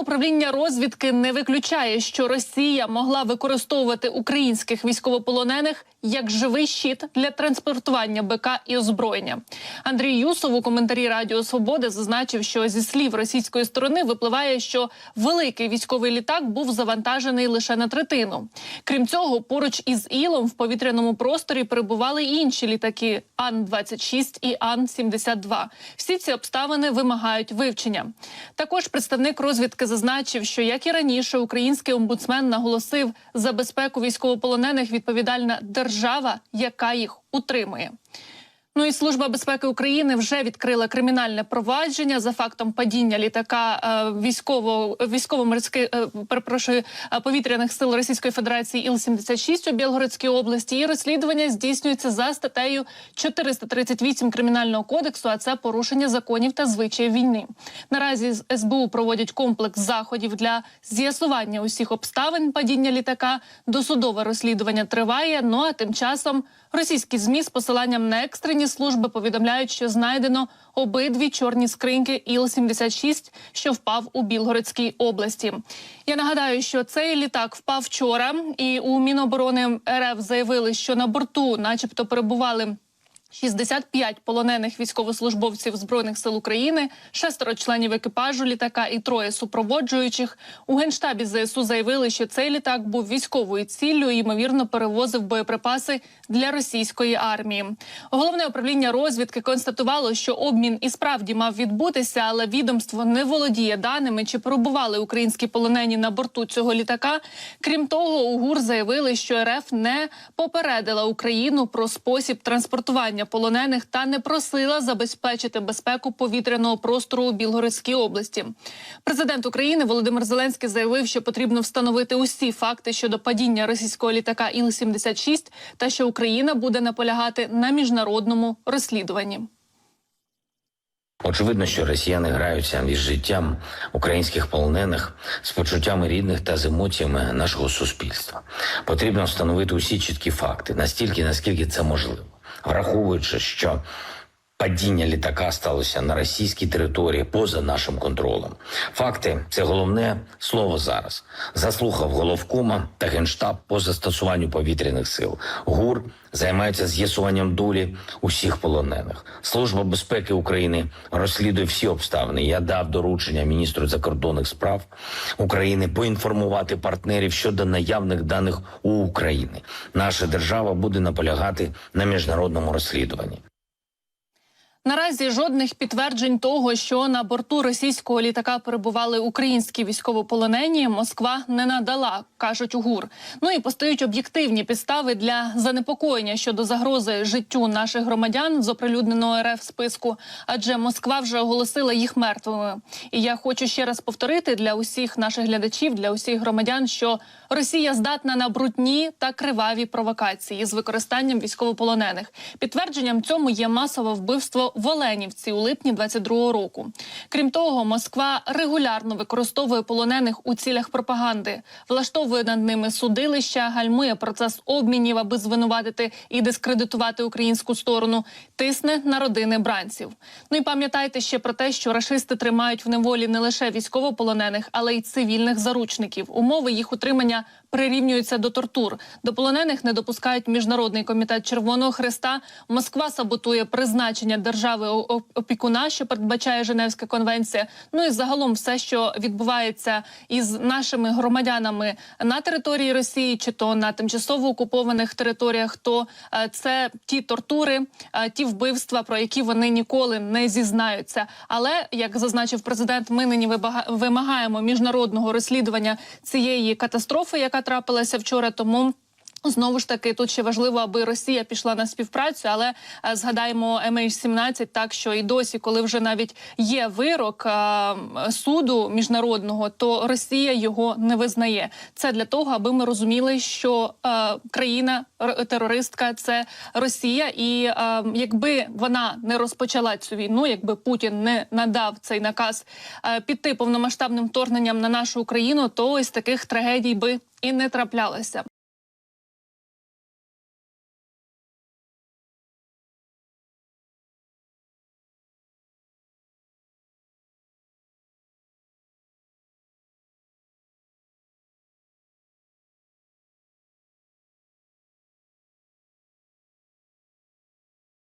управління розвідки не виключає, що Росія могла використовувати українських військовополонених як живий щит для транспортування БК і озброєння. Андрій Юсов у коментарі Радіо Свободи зазначив, що зі слів російської сторони випливає, що великий військовий літак був завантажений лише на третину. Крім цього, поруч із Ілом в повітряному просторі перебували інші літаки Ан-26 і Ан-72. Всі ці обставини вимагають вивчення. Також представник розвідки зазначив, що як і раніше, український омбудсмен наголосив, за безпеку військовополонених відповідальна держава, яка їх утримує. Ну і служба безпеки України вже відкрила кримінальне провадження за фактом падіння літака е, військово військово-морських е, перепрошую е, повітряних сил Російської Федерації Іл-76 у Білгородській області. І розслідування здійснюється за статтею 438 кримінального кодексу. А це порушення законів та звичаїв війни. Наразі з СБУ проводять комплекс заходів для з'ясування усіх обставин падіння літака. Досудове розслідування триває. Ну а тим часом російські змі з посиланням на екстрені служби повідомляють, що знайдено обидві чорні скриньки Іл-76, що впав у Білгородській області. Я нагадаю, що цей літак впав вчора, і у Міноборони РФ заявили, що на борту, начебто, перебували. 65 полонених військовослужбовців збройних сил України, шестеро членів екіпажу літака і троє супроводжуючих. У генштабі ЗСУ заявили, що цей літак був військовою ціллю і ймовірно перевозив боєприпаси для російської армії. Головне управління розвідки констатувало, що обмін і справді мав відбутися, але відомство не володіє даними, чи перебували українські полонені на борту цього літака. Крім того, у ГУР заявили, що РФ не попередила Україну про спосіб транспортування полонених та не просила забезпечити безпеку повітряного простору у Білгородській області. Президент України Володимир Зеленський заявив, що потрібно встановити усі факти щодо падіння російського літака Іл-76 та що Україна буде наполягати на міжнародному розслідуванні. Очевидно, що росіяни граються із життям українських полонених з почуттями рідних та з емоціями нашого суспільства. Потрібно встановити усі чіткі факти настільки, наскільки це можливо, враховуючи, що падіння літака сталося на російській території поза нашим контролем. Факти це головне слово зараз. Заслухав головкома та генштаб по застосуванню повітряних сил. ГУР займається з'ясуванням долі усіх полонених. Служба безпеки України розслідує всі обставини. Я дав доручення міністру закордонних справ України поінформувати партнерів щодо наявних даних у України. Наша держава буде наполягати на міжнародному розслідуванні. Наразі жодних підтверджень того, що на борту російського літака перебували українські військовополонені, Москва не надала, кажуть у ГУР. Ну і постають об'єктивні підстави для занепокоєння щодо загрози життю наших громадян з оприлюдненого РФ списку, адже Москва вже оголосила їх мертвими. І я хочу ще раз повторити для усіх наших глядачів, для усіх громадян, що Росія здатна на брудні та криваві провокації з використанням військовополонених. Підтвердженням цьому є масове вбивство в Оленівці у липні 22-го року. Крім того, Москва регулярно використовує полонених у цілях пропаганди, влаштовує над ними судилища, гальмує процес обмінів, аби звинуватити і дискредитувати українську сторону, тисне на родини бранців. Ну і пам'ятайте ще про те, що рашисти тримають в неволі не лише військовополонених, але й цивільних заручників. Умови їх утримання прирівнюються до тортур. До полонених не допускають міжнародний комітет Червоного Христа. Москва саботує призначення держави о- опікуна, що передбачає Женевська конвенція. Ну і загалом все, що відбувається із нашими громадянами на території Росії, чи то на тимчасово окупованих територіях, то е, це ті тортури, е, ті вбивства, про які вони ніколи не зізнаються. Але як зазначив президент, ми нині вимагаємо міжнародного розслідування цієї катастрофи, яка трапилася вчора. Тому. Знову ж таки, тут ще важливо, аби Росія пішла на співпрацю, але е, згадаємо MH17, так що і досі, коли вже навіть є вирок е, суду міжнародного, то Росія його не визнає. Це для того, аби ми розуміли, що е, країна терористка це Росія, і е, якби вона не розпочала цю війну, якби Путін не надав цей наказ е, піти повномасштабним вторгненням на нашу Україну, то ось таких трагедій би і не траплялося.